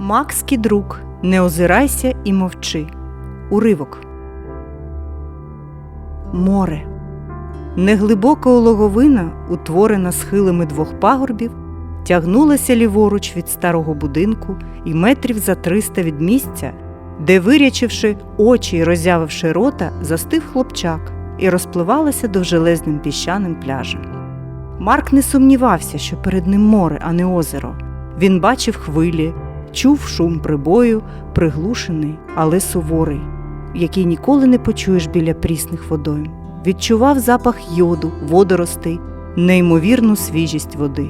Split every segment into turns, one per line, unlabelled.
Макс Кідрук. Не озирайся і мовчи. Уривок. Море. Неглибока улоговина, утворена схилами двох пагорбів, тягнулася ліворуч від старого будинку і метрів за триста від місця, де, вирячивши очі й роззявивши рота, застив хлопчак і розпливалася довжелезним піщаним пляжем. Марк не сумнівався, що перед ним море, а не озеро. Він бачив хвилі, чув шум прибою, приглушений, але суворий, який ніколи не почуєш біля прісних водойм. Відчував запах йоду, водоростей, неймовірну свіжість води.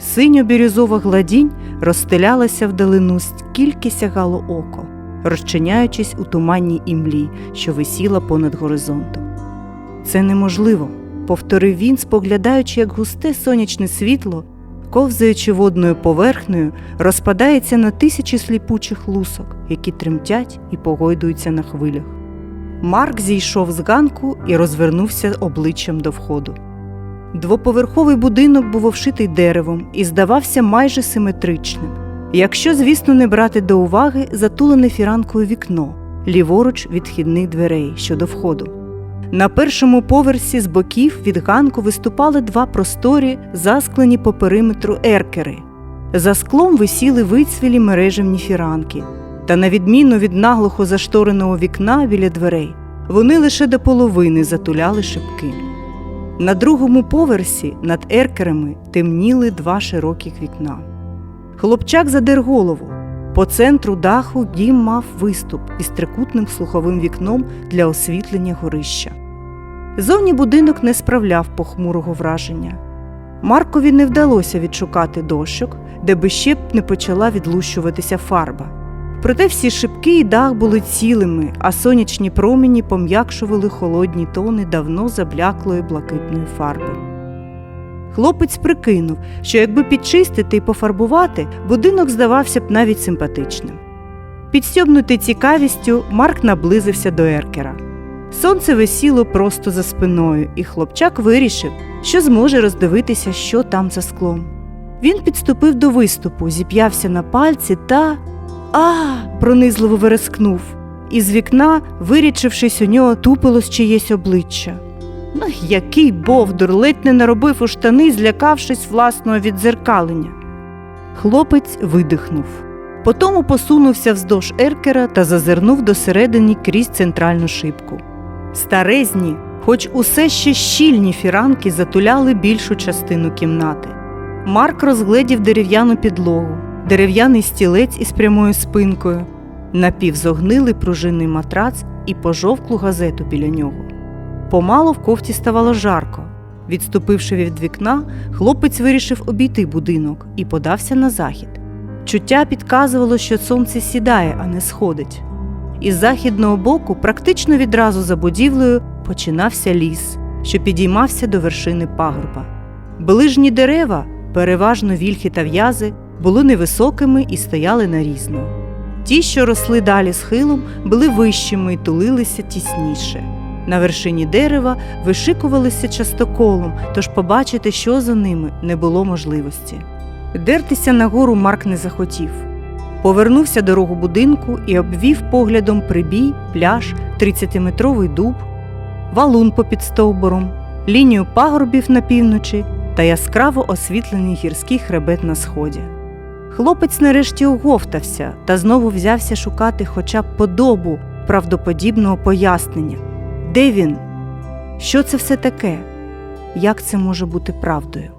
Синьо-бірюзова гладінь розстелялася вдалину, скільки сягало око, розчиняючись у туманній імлі, що висіла понад горизонтом. Це неможливо, повторив він, споглядаючи, як густе сонячне світло, ковзаючи водною поверхнею, розпадається на тисячі сліпучих лусок, які тремтять і погойдуються на хвилях. Марк зійшов з ганку і розвернувся обличчям до входу. Двоповерховий будинок був овшитий деревом і здавався майже симетричним, якщо, звісно, не брати до уваги затулене фіранкою вікно, ліворуч від вхідних дверей щодо входу. На першому поверсі з боків від ганку виступали два просторі, засклені по периметру еркери. За склом висіли вицвілі мережевні фіранки, та, на відміну від наглухо заштореного вікна біля дверей, вони лише до половини затуляли шибки. На другому поверсі над еркерами темніли два широких вікна. Хлопчак задер голову. По центру даху дім мав виступ із трикутним слуховим вікном для освітлення горища. Зовні будинок не справляв похмурого враження. Маркові не вдалося відшукати дощок, де би ще б не почала відлущуватися фарба. Проте всі шибки і дах були цілими, а сонячні промені пом'якшували холодні тони давно забляклої блакитної фарби. Хлопець прикинув, що якби підчистити і пофарбувати, будинок здавався б навіть симпатичним. Підстьобнутий цікавістю, Марк наблизився до еркера. Сонце висіло просто за спиною, і хлопчак вирішив, що зможе роздивитися, що там за склом. Він підступив до виступу, зіп'явся на пальці та. А. пронизливо верескнув. Із вікна, вирічившись у нього, тупилось чиєсь обличчя. Ну, який бовдур ледь не наробив у штани, злякавшись власного віддзеркалення. Хлопець видихнув. Потому посунувся вздовж еркера та зазирнув досередині крізь центральну шибку. Старезні, хоч усе ще щільні фіранки затуляли більшу частину кімнати. Марк розгледів дерев'яну підлогу, дерев'яний стілець із прямою спинкою, напівзогнилий пружинний матрац і пожовклу газету біля нього. Помалу в кофті ставало жарко. Відступивши від вікна, хлопець вирішив обійти будинок і подався на захід. Чуття підказувало, що сонце сідає, а не сходить. Із західного боку, практично відразу за будівлею, починався ліс, що підіймався до вершини пагорба. Ближні дерева, переважно вільхи та в'язи, були невисокими і стояли нарізно. Ті, що росли далі схилом, були вищими і тулилися тісніше. На вершині дерева вишикувалися частоколом, тож побачити, що за ними, не було можливості. Дертися нагору Марк не захотів. Повернувся до рогу будинку і обвів поглядом прибій, пляж, 30-метровий дуб, валун попід стовбором, лінію пагорбів на півночі та яскраво освітлений гірський хребет на сході. Хлопець нарешті оговтався та знову взявся шукати хоча б подобу правдоподібного пояснення. Де він? Що це все таке? Як це може бути правдою?